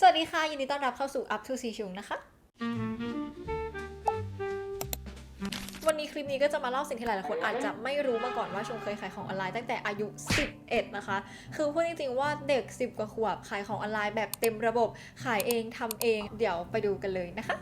สวัสดีค่ะ ยินดีต้อนรับเข้าสู่ Up to ซีชุงนะคะ วันนี้คลิปนี้ก็จะมาเล่าสิ่งที่หลายๆคนอาจจะไม่รู้มาก่อนว่าชงเคยขายของออนไลน์ตั้งแต่อายุ 11 นะคะ คือพูดจริงๆว่าเด็ก 10 กว่าขวบขายของออนไลน์แบบเต็มระบบขายเองทำเอง เดี๋ยวไปดูกันเลยนะคะ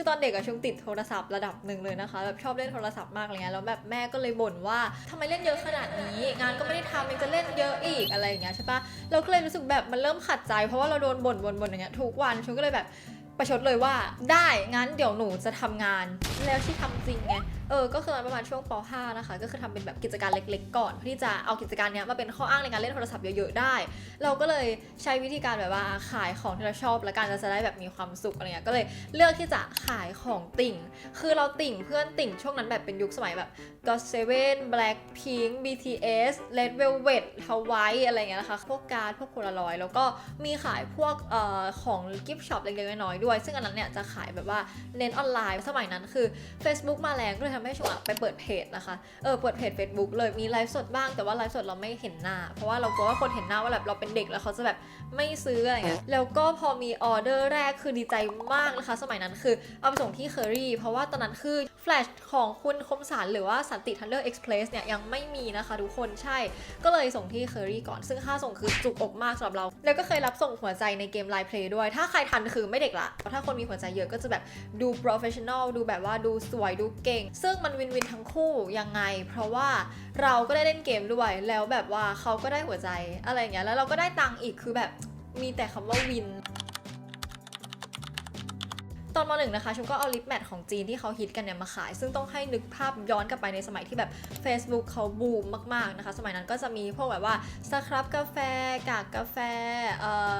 คือตอนเด็กอะชงติดโทรศัพท์ระดับหนึ่งเลยนะคะแบบชอบเล่นโทรศัพท์มากอะไรเงี้ยแล้วแบบแม่ก็เลยบ่นว่าทำไมเล่นเยอะขนาดนี้ งานก็ไม่ได้ทำยังจะเล่นเยอะอีกอะไรอย่างเงี้ยใช่ปะเราก็เลยรู้สึกแบบมันเริ่มขัดใจ เพราะว่าเราโดนบ่นบ่นบ่นอย่างเงี้ยทุกวันชงก็เลยแบบประชดเลยว่าได้งั้นเดี๋ยวหนูจะทำงานแล้วที่ทำจริงไง เออ ก็คือประมาณช่วงป .5 นะคะ ก็คือทำเป็นแบบกิจการเล็ก ๆ ก่อนเพื่อที่จะเอากิจการเนี้ยมาเป็นข้ออ้างในการเล่นโทรศัพท์เยอะๆได้ เราก็เลยใช้วิธีการแบบว่าขายของที่เราชอบ และการจะได้แบบมีความสุขอะไรเงี้ย ก็เลยเลือกที่จะขายของติ่ง คือเราติ่งเพื่อนติ่งช่วงนั้นแบบเป็นยุคสมัยแบบ God7 Blackpink BTS Red Velvet Hawaii อะไรเงี้ยนะคะ พวกการ์ดพวกโพลารอยแล้วก็มีขายพวกเอ่อของกิฟต์ช็อปเล็กๆน้อยๆด้วย ซึ่งอันนั้นเนี่ยจะขายแบบว่าเน้นออนไลน์ สมัยนั้นคือ Facebook มาแรงก็เลยทำให้ชงอะไปเปิดเพจนะคะ เออ เปิดเพจ Facebook เลย มีไลฟ์สดบ้าง แต่ว่าไลฟ์สดเราไม่เห็นหน้า เพราะว่าเรากลัวว่าคนเห็นหน้าว่าแบบเราเป็นเด็กแล้วเขาจะแบบไม่ซื้ออะไรเงี้ย แล้วก็พอมีออเดอร์แรกคือดีใจมากนะคะ สมัยนั้นคือเอาไปส่งที่เคอรี่ เพราะว่าตอนนั้นคือแฟลชของคุณคมสันหรือว่าสันติทันเดอร์เอ็กซ์เพรสเนี่ยยังไม่มีนะคะทุกคน ใช่ ก็เลยส่งที่เคอรี่ก่อน ซึ่งค่าส่งคือจุกอกมากสำหรับเรา แล้วก็เคยรับส่งหัวใจในเกมไลน์เพลย์ด้วย ถ้าใครทันคือไม่เด็กละเพราะถ้าคนมีหัวใจเยอะก็จะแบบดู professional ดูแบบว่าดูสวยดูเก่งซึ่ึ่งมันวินวินทั้งคู่ยังไง เพราะว่าเราก็ได้เล่นเกมด้วย แล้วแบบว่าเขาก็ได้หัวใจอะไรอย่างเงี้ยแล้วเราก็ได้ตังค์อีกคือแบบมีแต่คำว่าวินตอนมหนึ่งนะคะชมก็เอาลิปแมทของจีนที่เขาฮิตกันเนี่ยมาขาย ซึ่งต้องให้นึกภาพย้อนกลับไปในสมัยที่แบบ Facebook เขาบูมมาก ๆ นะคะ สมัยนั้นก็จะมีพวกแบบว่าสครับกาแฟ กากกาแฟเอ่อ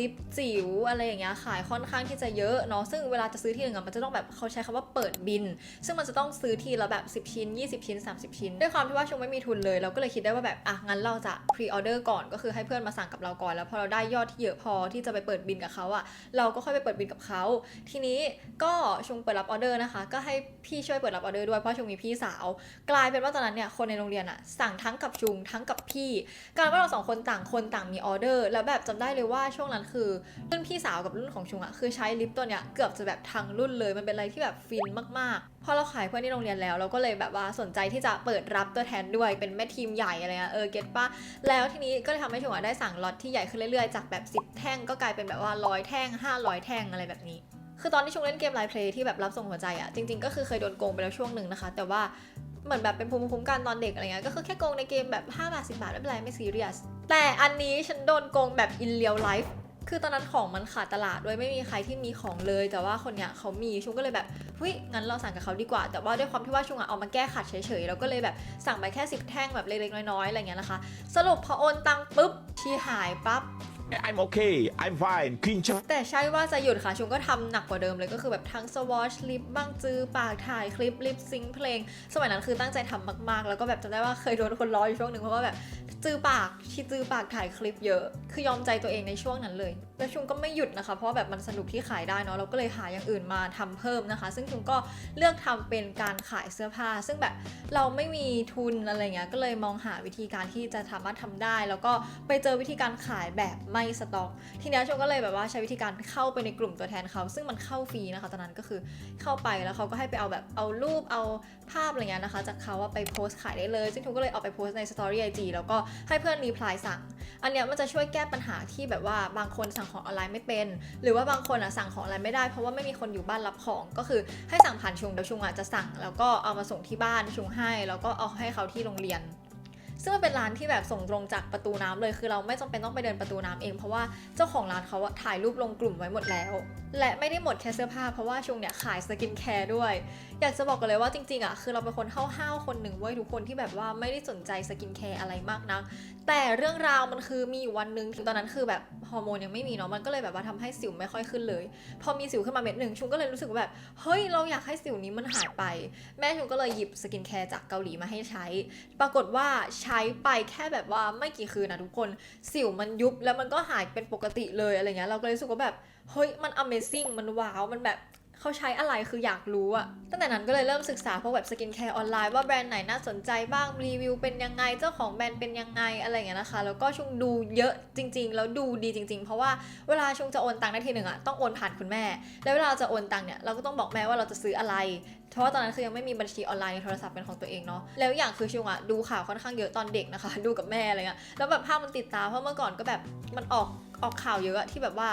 ลิปจิ๋วอะไรอย่างเงี้ยขายค่อนข้างที่จะเยอะเนาะซึ่งเวลาจะซื้อทีหนึ่งอะมันจะต้องแบบเขาใช้คำว่าเปิดบิน ซึ่งมันจะต้องซื้อทีละแบบ 10 ชิ้น 20 ชิ้น 30 ชิ้น ด้วยความที่ว่าชมไม่มีทุนเลย เราก็เลยคิดได้ว่าแบบอะงั้นเราจะพรีออเดอร์ก่อนก็คือให้เพื่อนมาสั่งกับเราก่อน แล้วพอเราได้ยอดที่เยอะพอที่จะไปเปิดบินกับเขาอะเราก็ค่อยไปเปิดบินกับเขาทีนี้ก็ชงเปิดรับออเดอร์นะคะ ก็ให้พี่ช่วยเปิดรับออเดอร์ด้วยเพราะชงมีพี่สาว กลายเป็นว่าตอนนั้นเนี่ยคนในโรงเรียนอะสั่งทั้งกับชุงทั้งกับพี่กลายเป็นว่าเราสองคนต่างคนต่างมีออเดอร์แล้วแบบจำได้เลยว่าช่วงนั้นคือรุ่นพี่สาวกับรุ่นของชุงอะคือใช้ลิปตัวเนี้ยเกือบจะแบบทั้งรุ่นเลย มันเป็นอะไรที่แบบฟินมากๆ พอเราขายเพื่อนที่โรงเรียนแล้ว เราก็เลยแบบว่าสนใจที่จะเปิดรับตัวแทนด้วยเป็นแม่ทีมใหญ่อะไรเงี้ยเออเก็ตปะแล้วทีนี้ก็เลยทำให้ชุงอะได้สั่งล็อตที่ใหญ่ขึ้นเรื่อยๆจากแบบ 10 แท่งก็กลายเป็นแบบว่าร้อยแท่ง 500 แท่งอะไรแบบนี้คือตอนที่ชุงเล่นเกมไลฟ์เพลย์ที่แบบรับส่งหัวใจอะจริงๆก็คือเคยโดนโกงไปแล้วช่วงหนึ่งนะคะ แต่ว่า เหมือนแบบเป็นภูมิคุ้มกันตอนเด็กอะไรเงี้ยก็คือแค่โกงในเกมแบบ5บาท10 บาทไม่เป็นไรไม่ซีเรียสแต่อันนี้ฉันโดนโกงแบบ in real life คือตอนนั้นของมันขาดตลาดด้วยไม่มีใครที่มีของเลย แต่ว่าคนเนี้ยเขามีชุงก็เลยแบบเฮ้ยงั้นเราสั่งกับเขาดีกว่า แต่ว่าด้วยความที่ว่าชุงอะเอามาแก้ขัดเฉยๆเราก็เลยแบบสั่งไปแค่ 10 แท่งแบบเล็กๆน้อยๆอะไรเงี้ยนะคะ สรุปพอโอนตังค์ปุ๊บที่หายปั๊บ I'm okay. I'm fine. Queen Cha. แต่ใช่ว่าจะหยุดค่ะชุงก็ทำหนักกว่าเดิมเลยก็คือแบบทั้งสวอชลิปบ้างจื้อปากถ่ายคลิปลิปซิงเพลง สมัยนั้นคือตั้งใจทำมากๆ แล้วก็แบบจำได้ว่าเคยโดนคนล้ออยู่ช่วงหนึ่งเพราะว่าแบบจื้อปากที่จื้อปากถ่ายคลิปเยอะ คือยอมใจตัวเองในช่วงนั้นเลย แล้วชุงก็ไม่หยุดนะคะ เพราะว่าแบบมันสนุกที่ขายได้เนาะเราก็เลยหาอย่างอื่นมาทำเพิ่มนะคะ ซึ่งชุงก็เลือกทำเป็นการขายเสื้อผ้า ซึ่งแบบเราไม่มีทุนอะไรเงี้ยก็เลยมองหาวิธีการที่จะสามารถทำได้ แล้วก็ไปเจอวิธีการขายแบบไม่สต็อก ทีเนี้ยชมก็เลยแบบว่าใช้วิธีการเข้าไปในกลุ่มตัวแทนเขา ซึ่งมันเข้าฟรีนะคะตอนนั้นก็คือเข้าไปแล้วเขาก็ให้ไปเอาแบบเอารูปเอาภาพอะไรเงี้ยนะคะ จากเขาว่าไปโพสต์ขายได้เลย ซึ่งชมก็เลยเอาไปโพสต์ในสตอรี่ไอจีแล้วก็ให้เพื่อนรีプライสั่ง อันเนี้ยมันจะช่วยแก้ปัญหาที่แบบว่าบางคนสั่ง ของออนไลน์ไม่เป็น หรือว่าบางคนอะสั่งของออนไลน์ไม่ได้เพราะว่าไม่มีคนอยู่บ้านรับของ ก็คือให้สั่งผ่านชุงเดี๋ยวชุงอะจะสั่ง แล้วก็เอามาส่งที่บ้านชุงให้ แล้วก็เอาให้เขาที่โรงเรียนซึ่งมันเป็นร้านที่แบบส่งตรงจากประตูน้ำเลย คือเราไม่จำเป็นต้องไปเดินประตูน้ำเอง เพราะว่าเจ้าของร้านเขาถ่ายรูปลงกลุ่มไว้หมดแล้วและไม่ได้หมดแค่เสื้อผ้าเพราะว่าชุงเนี่ยขายสกินแคร์ด้วย อยากจะบอกกันเลยว่าจริงๆอะคือเราเป็นคนห้าวๆคนหนึ่งเว้ยทุกคนที่แบบว่าไม่ได้สนใจสกินแคร์อะไรมากนัก แต่เรื่องราวมันคือมีอยู่วันหนึ่งตอนนั้นคือแบบฮอร์โมนยังไม่มีเนาะมันก็เลยแบบว่าทำให้สิวไม่ค่อยขึ้นเลย พอมีสิวขึ้นมาเม็ดหนึ่งชุงก็เลยรู้สึกว่าแบบเฮ้ยเราอยากให้สิวนี้มันหายไป แม่ชุงก็เลยหยิบสกินแคร์จากเกาหลีมาให้ใช้ ปรากฏว่าใช้ไปแค่แบบว่าไม่กี่คืนนะทุกคนสิวมันยุบแล้วมันก็หายเป็นปกติเลยอะไรเงี้ยเราก็เลยรู้สึกว่าแบบ เฮ้ยมัน amazing มันว้าวมันแบบเขาใช้อะไรคืออยากรู้อะตั้งแต่นั้นก็เลยเริ่มศึกษาพวกแบบสกินแคร์ออนไลน์ว่าแบรนด์ไหนน่าสนใจบ้างรีวิวเป็นยังไงเจ้าของแบรนด์เป็นยังไงอะไรอย่างเงี้ยนะคะ แล้วก็ชุงดูเยอะจริง ๆ แล้วดูดีจริง ๆ เพราะว่าเวลาชุงจะโอนตังค์ได้ทีหนึ่งอะต้องโอนผ่านคุณแม่ แล้วเวลาเราจะโอนตังค์เนี่ยเราก็ต้องบอกแม่ว่าเราจะซื้ออะไร เพราะว่าตอนนั้นคือยังไม่มีบัญชีออนไลน์ในโทรศัพท์เป็นของตัวเองเนาะแล้วอย่างคือชุงอะดูข่าวค่อนข้างเยอะตอนเด็กนะคะ ดูกับแม่อะไรเงี้ยแล้วแบบภาพมันติดตาเพราะเมื่อก่อนก็แบบมันออก ออกข่าวเยอะที่แบบว่า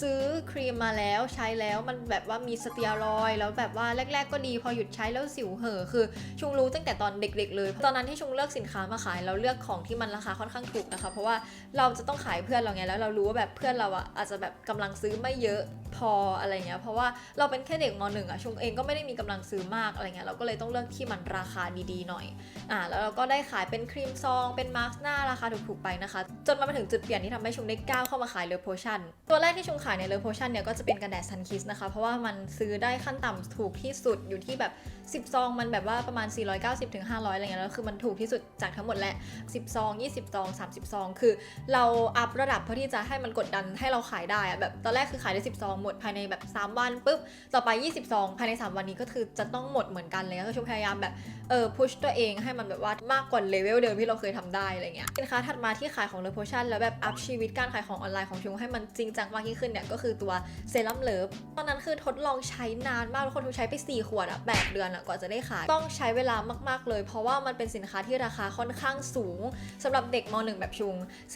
ซื้อครีมมาแล้วใช้แล้วมันแบบว่ามีสเตียรอยแล้วแบบว่าแรก ๆ ก็ดีพอหยุดใช้แล้วสิวเห่อคือชุงรู้ตั้งแต่ตอนเด็ก ๆ เลย ตอนนั้นที่ชุงเลือกสินค้ามาขายเราเลือกของที่มันราคาค่อนข้างถูกนะคะ เพราะว่าเราจะต้องขายเพื่อนเราไงแล้วเรารู้ว่าแบบเพื่อนเราอะอาจจะแบบกำลังซื้อไม่เยอะพออะไรเงี้ยเพราะว่าเราเป็นแค่เด็กมหนึ่งอะชุงเองก็ไม่ได้มีกำลังซื้อมากอะไรเงี้ยเราก็เลยต้องเลือกที่มันราคาดีๆหน่อยอ่าแล้วเราก็ได้ขายเป็นครีมซองเป็นมาร์กหน้าราคาถูกๆไปนะคะ จนมาถึงจุดเปลี่ยนที่ทำให้ชุงได้ก้าวเข้ามาขายเลอโพชั่นตัวแรกที่ชุมขายในเลอโพชั่นเนี่ยก็จะเป็นกันแดดซันคิสนะคะ เพราะว่ามันซื้อได้ขั้นต่ำถูกที่สุดอยู่ที่แบบ 10 ซองมันแบบว่าประมาณ 490ถึง500 อะไรเงี้ยแล้วคือมันถูกที่สุดจากทั้งหมดแหละ 10 ซอง 20 ซอง 30 ซอง คือเราอัพระดับเพื่อที่จะให้มันกดดันให้เราขายได้อะแบบตอนแรกคือขายได้ 10 ซองหมดภายในแบบ 3 วันปุ๊บ ต่อไป 20 ซอง ภายใน 3 วันนี้ก็คือจะต้องหมดเหมือนกันเลยก็คือพยายามแบบเออพุชตัวเองให้มันแบบว่ามากกว่าเลเวลเดิมที่เราเคยทำได้อะไรเงี้ยสินค้าถัดมาที่ขายของเลอโพชั่นแล้วแบบอัพชีวิตการขายของออนไลน์ของชุงให้มันจริงจังมากยิ่งขึ้นเนี่ยก็คือตัวเซรั่มเลิฟตอนนั้นคือทดลองใช้นานมากทุกคนทุกใช้ไป 4 ขวดอะ8เดือนอะกว่าจะได้ขายต้องใช้เวลามาก ๆ เลย เพราะว่ามันเป็นสินค้าที่ราคาค่อนข้างสูงสำหรับเด็กม .1 แบบชุง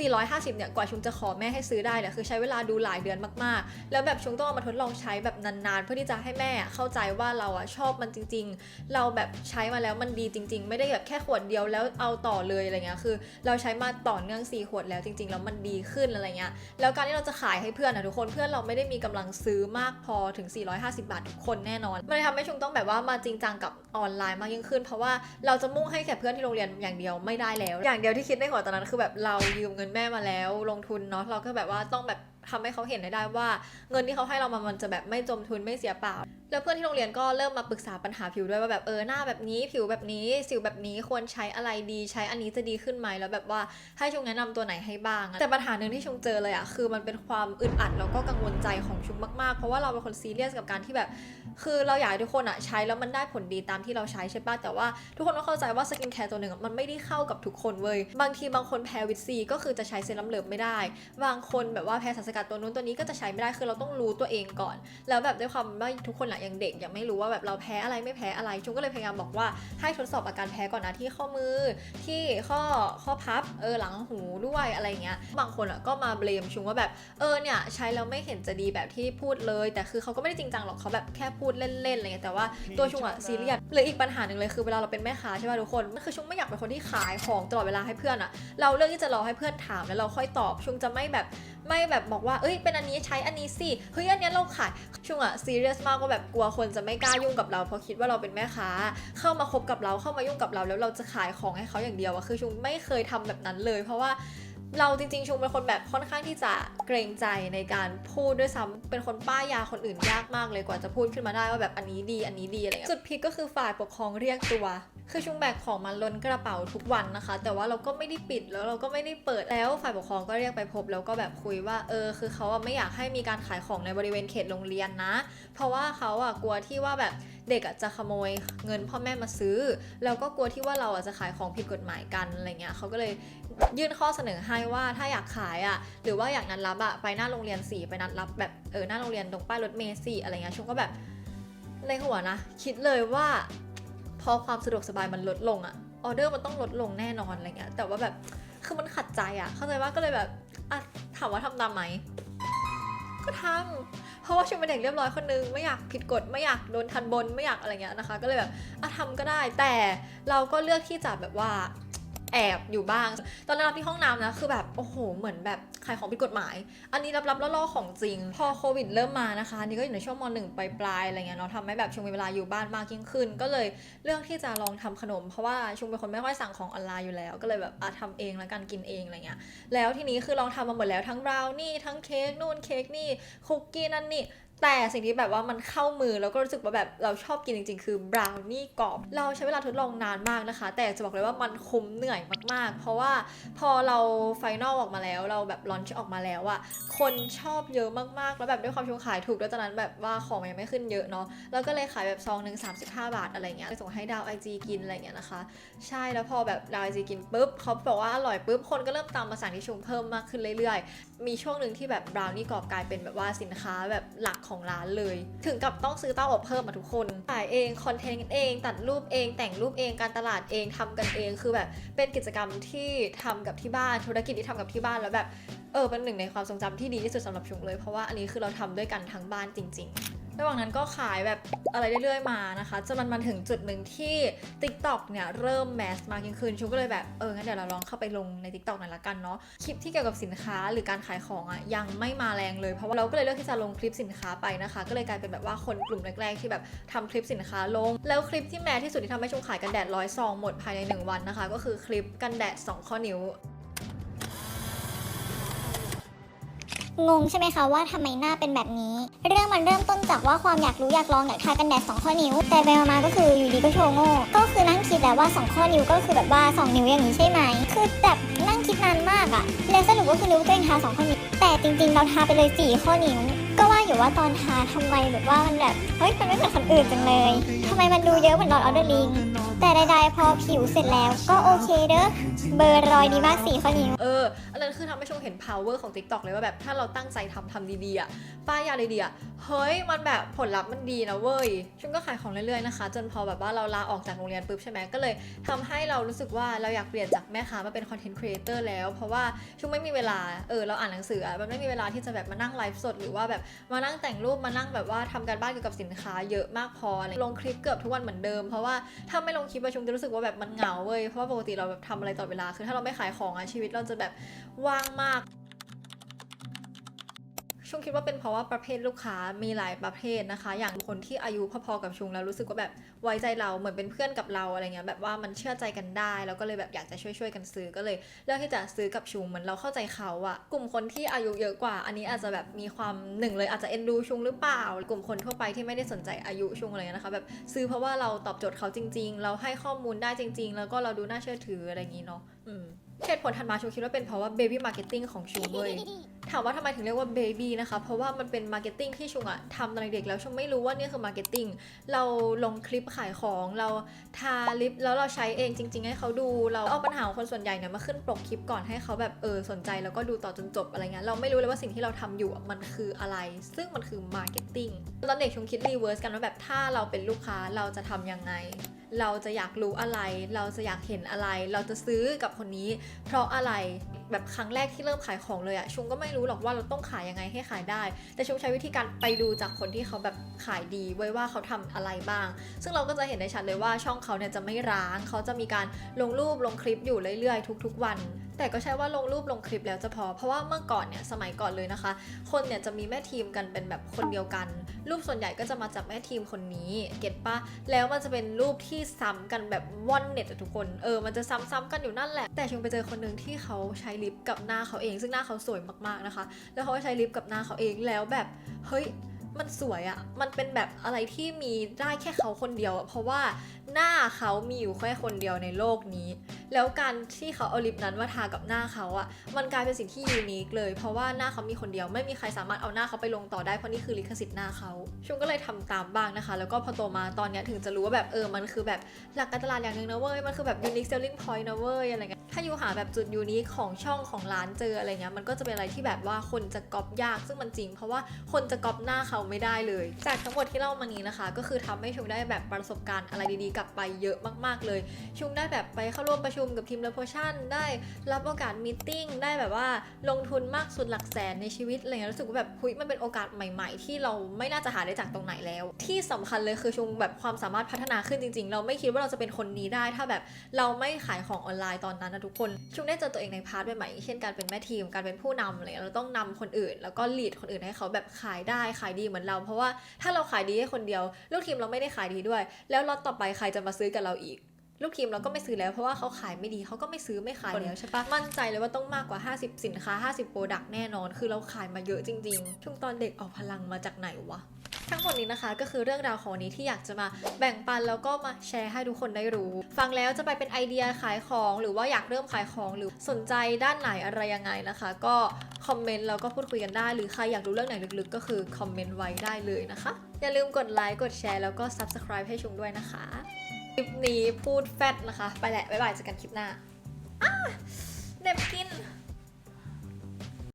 450 เนี่ยกว่าชุงจะขอแม่ให้ซื้อได้เนี่ยคือใช้เวลาดูหลายเดือนมากๆ แล้วแบบชุงต้องเอามาทดลองใช้แบบนานๆ เพื่อที่จะให้แม่เข้าใจว่าเราอะชอบมันจริง ๆ เราแบบใช้มาแล้วมันดีจริง ๆ ไม่ได้แบบแค่ขวดเดียวแล้วเอาต่อเลยอะไรเงี้ยคือ เราใช้มาต่อเนื่อง4ขวดแล้วจริงๆแล้วมันดีขึ้นอะไรเงี้ยแล้วการที่เราจะขายให้เพื่อนอะทุกคนเพื่อนเราไม่ได้มีกำลังซื้อมากพอถึง 450 บาททุกคนแน่นอนมันเลยทำให้ชุงต้องแบบว่ามาจริงจังกับออนไลน์มากยิ่งขึ้น เพราะว่าเราจะมุ่งให้แค่เพื่อนที่โรงเรียนอย่างเดียวไม่ได้แล้ว อย่างเดียวที่คิดในหัวตอนนั้นคือแบบเรายืมเงินแม่มาแล้ว ลงทุนเนาะเราก็แบบว่าต้องแบบ ทำให้เขาเห็นได้ได้ว่า เงินที่เขาให้เรามามันจะแบบไม่จมทุนไม่เสียเปล่า แล้วเพื่อนที่โรงเรียนก็เริ่มมาปรึกษาปัญหาผิวด้วยว่าแบบเออหน้าแบบนี้ผิวแบบนี้สิวแบบนี้ควรใช้อะไรดีใช้อันนี้จะดีขึ้นไหมแล้วแบบว่าให้ชงแนะนำตัวไหนให้บ้าง แต่ปัญหาหนึ่งที่ชงเจอเลยอะคือมันเป็นความอึดอัดแล้วก็กังวลใจของชุงมากๆ เพราะว่าเราเป็นคนซีเรียสกับการที่แบบ คือเราอยากให้ทุกคนอะใช้แล้วมันได้ผลดีตามที่เราใช้ใช่ป่ะแต่ว่าทุกคนต้องเข้าใจว่าสกินแคร์ตัวหนึ่งมันไม่ได้เข้ากับทุกคนเว้ยบางทีบางคนแพ้วิตซีก็คือจะใช้เซรั่มเหลิมไม่ได้ บางคนแบบว่าแพ้สารสกัดตัวนู้นตัวนี้ก็จะใช้ไม่ได้คือเราต้องรู้ตัวเองก่อน แล้วแบบด้วยความว่าทุกคนอะยังเด็กยังไม่รู้ว่าแบบเราแพ้อะไรไม่แพ้อะไรชุงก็เลยพยายามบอกว่าให้ทดสอบอาการแพ้ก่อนนะที่ข้อมือ ที่ข้อข้อพับเออหลังหูด้วยอะไรเงี้ยบางคนอะก็มาเบลมชุงว่าแบบเออเนี่ยใช้แล้วไม่เห็นจะดีแบบที่พูดเลย แต่คือเขาก็ไม่ได้จริงจังหรอกเขาแบบแค่พูดเล่นๆอะไรเงี้ยแต่ว่าตัวชุงอะซีเรียสหรืออีกปัญหาหนึ่งเลยคือเวลาเราเป็นแม่ค้าใช่ป่ะทุกคนมันคือชุงไม่อยากเป็นคนที่ขายของตลอดเวลาให้เพื่อนอะเราเลือกที่จะรอให้เพื่อนถามแล้วเราค่อยตอบชุงจะไม่แบบ ไม่แบบบอกว่าเอ้ยเป็นอันนี้ใช้อันนี้สิเฮ้ยอันนี้เราขายชุงอะซีเรียสมากว่าแบบกลัวคนจะไม่กล้ายุ่งกับเราเพราะคิดว่าเราเป็นแม่ค้า เข้ามาคบกับเราเข้ามายุ่งกับเราแล้วเราจะขายของให้เขาอย่างเดียวอะคือชุงไม่เคยทำแบบนั้นเลย เพราะว่า เราจริงๆชุงเป็นคนแบบค่อนข้างที่จะเกรงใจในการพูดด้วยซ้ำเป็นคนป้ายยาคนอื่นยากมากเลยกว่าจะพูดขึ้นมาได้ว่าแบบอันนี้ดีอันนี้ดีอะไรเงี้ยจุดพีคก็คือฝ่ายปกครองเรียกตัว คือชุงแบกของมาล้นกระเป๋าทุกวันนะคะ แต่ว่าเราก็ไม่ได้ปิดแล้วเราก็ไม่ได้เปิดแล้วฝ่ายปกครองก็เรียกไปพบแล้วก็แบบคุยว่าเออคือเขาไม่อยากให้มีการขายของในบริเวณเขตโรงเรียนนะ เพราะว่าเขาอะกลัวที่ว่าแบบ เด็กอะจะขโมยเงินพ่อแม่มาซื้อ แล้วก็กลัวที่ว่าเราอะจะขายของผิดกฎหมายกันอะไรเงี้ยเขาก็เลยยื่นข้อเสนอให้ว่าถ้าอยากขายอะหรือว่าอยากนัดรับอะไปหน้าโรงเรียนสี่ไปนัดรับแบบเออหน้าโรงเรียนตรงป้ายรถเมล์สี่อะไรเงี้ยชุงก็แบบในหัวนะ คิดเลยว่าพอความสะดวกสบายมันลดลงอะออเดอร์มันต้องลดลงแน่นอนอะไรเงี้ยแต่ว่าแบบคือมันขัดใจอะเข้าใจว่าก็เลยแบบอะถามว่าทำตามไหมก็ทำ ราะว่าชุมเป็นเด็กเรียบร้อยคนนึงไม่อยากผิดกฎไม่อยากโดนทันบนไม่อยากอะไรเงี้ยนะคะ ก็เลยแบบอะทำก็ได้แต่เราก็เลือกที่จะแบบว่า แอบอยู่บ้าง ตอนนั้นรับที่ห้องน้ำนะคือแบบโอ้โหเหมือนแบบขายของผิดกฎหมาย อันนี้รับรับล่อๆของจริง พอโควิดเริ่มมานะคะ นี่ก็อยู่ในช่วงมหนึ่งปลายๆอะไรเงี้ยเนาะทำให้แบบชุมมีเวลาอยู่บ้านมากยิ่งขึ้น ก็เลยเลือกที่จะลองทำขนม เพราะว่าชุมเป็นคนไม่ค่อยสั่งของออนไลน์อยู่แล้ว ก็เลยแบบอะทำเองแล้วกันกินเองอะไรเงี้ยแล้วทีนี้คือลองทำมาหมดแล้วทั้งบราวนี่ทั้งเค้กนู่นเค้กนี่คุกกี้นั่นนี่ แต่สิ่งที่แบบว่ามันเข้ามือแล้วก็รู้สึกว่าแบบเราชอบกินจริงๆ คือบราวนี่กรอบ เราใช้เวลาทดลองนานมากนะคะ แต่จะบอกเลยว่ามันคุ้มเหนื่อยมากๆ เพราะว่าพอเราไฟนอลออกมาแล้ว เราแบบลอนช์ออกมาแล้วอะคนชอบเยอะมากๆ แล้วแบบด้วยความชงขายถูกด้วยตอนนั้นแบบว่าของยังไม่ขึ้นเยอะเนาะแล้วก็เลยขายแบบซองหนึ่ง35บาทอะไรเงี้ยส่งให้ดาวไอจีกินอะไรเงี้ยนะคะ ใช่แล้วพอแบบดาวไอจีกินปุ๊บเขาบอกว่าอร่อยปุ๊บคนก็เริ่มตามมาสั่งที่ชุมเพิ่มมากขึ้นเรื่อยๆ มีช่วงหนึ่งที่แบบบราวนี่กรอบกลายเป็นแบบว่าสินค้าแบบหลักของร้านเลย ถึงกับต้องซื้อเต้าอบเพิ่มมาทุกคนถ่ายเองคอนเทนต์เองตัดรูปเอง แต่งรูปเองการตลาดเองทำกันเองคือแบบเป็นกิจกรรมที่ทำกับที่บ้านธุรกิจที่ทำกับที่บ้านแล้วแบบเออเป็นหนึ่งในความทรงจำที่ดีที่สุดสำหรับชุงเลยเพราะว่าอันนี้คือเราทำด้วยกันทั้งบ้านจริง ๆ ระหว่างนั้นก็ขายแบบอะไรเรื่อยๆมานะคะจนมันมาถึงจุดหนึ่งที่ TikTok เนี่ยเริ่มแมสมากยิ่งขึ้นชุมก็เลยแบบเอองั้นเดี๋ยวเราลองเข้าไปลงใน TikTok หน่อยละกันเนาะคลิปที่เกี่ยวกับสินค้าหรือการขายของอะยังไม่มาแรงเลยเพราะว่าเราก็เลยเลือกที่จะลงคลิปสินค้าไปนะคะ ก็เลยกลายเป็นแบบว่าคนกลุ่มแรกๆที่แบบทำคลิปสินค้าลง แล้วคลิปที่แมสที่สุดที่ทำให้ชุมขายกันแดดร้อยซองหมดภายในหนึ่งวันนะคะ ก็คือคลิปกันแดดสองข้อนิ้ว งงใช่ไหมคะว่าทำไมหน้าเป็นแบบนี้ เรื่องมันเริ่มต้นจากว่าความอยากรู้อยากลองอยากทากันแดด2ข้อนิ้ว แต่ไปมาก็คืออยู่ดีก็โชว์โง่ก็คือนั่งคิดแล้วว่า 2 ข้อนิ้วก็คือแบบว่า 2 นิ้วอย่างนี้ใช่ไหมคือแบบนั่งคิดนานมากอะแล้วสรุปก็คือรู้ว่าตัวเองทา2ข้อนิ้วแต่จริงๆ เราทาไปเลย 4 ข้อนิ้ว ก็ว่าอยู่ว่าตอนทาทำไมแบบว่ามันแบบเฮ้ยมันไม่เหมือนคนอื่นจังเลยทำไมมันดูเยอะเหมือนดอทออเดอร์ลิง แต่ใดๆพอผิวเสร็จแล้วก็โอเคเด้อ เบอร์รอยดีมากสี่ข้อนิ้วเออ อันนั้นคือทำให้ชมเห็น power ของ TikTok เลยว่าแบบถ้าเราตั้งใจทำทำดีๆอะป้ายยาดีๆอะเฮ้ย มันแบบผลลัพธ์มันดีนะเว้ย ชมก็ขายของเรื่อยๆนะคะ จนพอแบบว่าเราลาออกจากโรงเรียนปุ๊บใช่ไหมก็เลยทำให้เรารู้สึกว่าเราอยากเปลี่ยนจากแม่ค้ามาเป็นคอนเทนต์ครีเอเตอร์แล้ว เพราะว่าชมไม่มีเวลา เออ เราอ่านหนังสืออะมันไม่มีเวลาที่จะแบบมานั่งไลฟ์สดหรือว่าแบบมานั่งแต่งรูปมานั่งแบบว่าทำการบ้านเกี่ยวกับสินค้าเยอะมากพออะไรลงคลิปเกือบทุกวันเหมือนเดิมเพราะว่าถ้าไม่ลงคลิปอะชมจะรู้สึกว่าแบบมันเหงาเว้ยเพราะว่าปกติเราแบบทำอะไรตลอดเวลาคือถ้าเราไม่ขายของอะชีวิตเราจะแบบว่างมาก ชุงคิดว่าเป็นเพราะว่าประเภทลูกค้ามีหลายประเภทนะคะ อย่างคนที่อายุพอๆกับชุงแล้วรู้สึกว่าแบบไว้ใจเราเหมือนเป็นเพื่อนกับเราอะไรเงี้ยแบบว่ามันเชื่อใจกันได้ แล้วก็เลยแบบอยากจะช่วยๆกันซื้อก็เลยเลือกที่จะซื้อกับชุงเหมือนเราเข้าใจเขาอะกลุ่มคนที่อายุเยอะกว่า อันนี้อาจจะแบบมีความหนึ่งเลยอาจจะเอ็นดูชุงหรือเปล่า กลุ่มคนทั่วไปที่ไม่ได้สนใจอายุชุงอะไรเงี้ยนะคะแบบซื้อเพราะว่าเราตอบโจทย์เขาจริง ๆ เราให้ข้อมูลได้จริง ๆ แล้วก็เราดูน่าเชื่อถืออะไรอย่างงี้เนาะเหตุผลถัดมาชุงคิดว่าเป็นเพราะว่า baby marketing ของชุงเว้ยถามว่าทำไมถึงเรียกว่าเบบี้นะคะ เพราะว่ามันเป็นมาร์เก็ตติ้งที่ชุงอะทำตอนเด็กๆแล้วชุงไม่รู้ว่านี่คือมาร์เก็ตติ้งเราลงคลิปขายของเราทาลิปแล้วเราใช้เองจริง ๆ ให้เขาดู เราเอาปัญหาของคนส่วนใหญ่เนี่ยมาขึ้นปกคลิปก่อนให้เขาแบบเออสนใจแล้วก็ดูต่อจนจบอะไรเงี้ยเราไม่รู้เลยว่าสิ่งที่เราทำอยู่มันคืออะไร ซึ่งมันคือมาร์เก็ตติ้งตอนเด็กชุงคิดรีเวิร์สกันว่าแบบถ้าเราเป็นลูกค้าเราจะทำยังไงเราจะอยากรู้อะไร เราจะอยากเห็นอะไร เราจะซื้อกับคนนี้ เพราะอะไรแบบครั้งแรกที่เริ่มขายของเลยอะชุงก็ไม่รู้หรอกว่าเราต้องขายยังไงให้ขายได้ แต่ชุงใช้วิธีการไปดูจากคนที่เขาแบบขายดีไว้ว่าเขาทำอะไรบ้าง ซึ่งเราก็จะเห็นได้ชัดเลยว่าช่องเขาเนี่ยจะไม่ร้าง เขาจะมีการลงรูปลงคลิปอยู่เรื่อยๆ ทุก ๆ วัน แต่ก็ใช่ว่าลงรูปลงคลิปแล้วจะพอ เพราะว่าเมื่อก่อนเนี่ยสมัยก่อนเลยนะคะ คนเนี่ยจะมีแม่ทีมกันเป็นแบบคนเดียวกัน รูปส่วนใหญ่ก็จะมาจากแม่ทีมคนนี้ เก็ตปะแล้วมันจะเป็นรูปที่ซ้ำกันแบบว่อนเน็ตอะทุกคน เออ มันจะซ้ำๆกันอยู่นั่นแหละ แต่ชงไปเจอคนหนึ่งที่เขาใช้ลิปกับหน้าเขาเอง ซึ่งหน้าเขาสวยมากๆนะคะ แล้วเขาใช้ลิปกับหน้าเขาเองแล้วแบบ เฮ้ย มันสวยอะมันเป็นแบบอะไรที่มีได้แค่เขาคนเดียว เพราะว่าหน้าเขามีอยู่แค่คนเดียวในโลกนี้ แล้วการที่เขาเอาลิปนั้นมาทากับหน้าเขาอะมันกลายเป็นสิ่งที่ยูนิคเลย เพราะว่าหน้าเขามีคนเดียว ไม่มีใครสามารถเอาหน้าเขาไปลงต่อได้ เพราะนี่คือลิขสิทธิ์หน้าเขาชุงก็เลยทำตามบ้างนะคะ แล้วก็พอโตมาตอนเนี้ยถึงจะรู้ว่าแบบเออ มันคือแบบหลักการตลาดอย่างหนึ่งนะเว้ย มันคือแบบ unique selling point นะเว้ยอะไรเงี้ย ถ้าอยู่หาแบบจุดยูนิคของช่องของร้านเจออะไรเงี้ยมันก็จะเป็นอะไรที่แบบว่าคนจะก๊อปยากซึ่งมันจริง เพราะว่าคนจะก๊อปหน้าเขาไม่ได้เลย จากทั้งหมดที่เล่ามานี้นะคะ ก็คือทำให้ชุงได้แบบประสบการณ์อะไรดีๆ กลับไปเยอะมากๆเลย ชุงได้แบบไปเข้าร่วมประชุมกับทีมเลโพชั่นได้รับโอกาสมีติ้งได้แบบว่าลงทุนมากสุดหลักแสนในชีวิตอะไรเงี้ยรู้สึกว่าแบบคุยมันเป็นโอกาสใหม่ ๆ ที่เราไม่น่าจะหาได้จากตรงไหนแล้ว ที่สำคัญเลยคือชุงแบบความสามารถพัฒนาขึ้นจริง ๆ เราไม่คิดว่าเราจะเป็นคนนี้ได้ ถ้าแบบเราไม่ขายของออนไลน์ตอนนั้นนะทุกคนชุงได้เจอตัวเองในพาร์ทใหม่ๆเช่นการเป็นแม่ทีมการเป็นผู้นำอะไรเงี้ยเราต้องนำคนอื่น แล้วก็ลีดคนอื่นให้เขาแบบขายได้ขายดีเหมือนเรา เพราะว่าถ้าเราขายดีให้คนเดียว ลูกทีมเราไม่ได้ขายดีด้วย แล้วล็อตต่อไปใครจะมาซื้อกับเราอีก ลูกทีมเราก็ไม่ซื้อแล้วเพราะว่าเขาขายไม่ดีเขาก็ไม่ซื้อไม่ขายแล้วใช่ปะมั่นใจเลยว่าต้องมากกว่า 50 สินค้า 50โปรดักต์แน่นอน คือเราขายมาเยอะจริงๆช่วงตอนเด็กเอาพลังมาจากไหนวะทั้งหมดนี้นะคะก็คือเรื่องราวของนี้ที่อยากจะมาแบ่งปันแล้วก็มาแชร์ให้ทุกคนได้รู้ ฟังแล้วจะไปเป็นไอเดียขายของหรือว่าอยากเริ่มขายของหรือสนใจด้านไหนอะไรยังไงนะคะ ก็คอมเมนต์แล้วก็พูดคุยกันได้ หรือใครอยากรู้เรื่องไหนลึกๆ ก็คือคอมเมนต์ไว้ได้เลยนะคะ อย่าลืมกดไลค์กดแชร์แล้วก็ Subscribe ให้ชุงด้วยนะคะ คลิปนี้พูดแฟดนะคะ ไปแหละ บ๊ายบายเจอกันคลิปหน้าอะเด็บกิน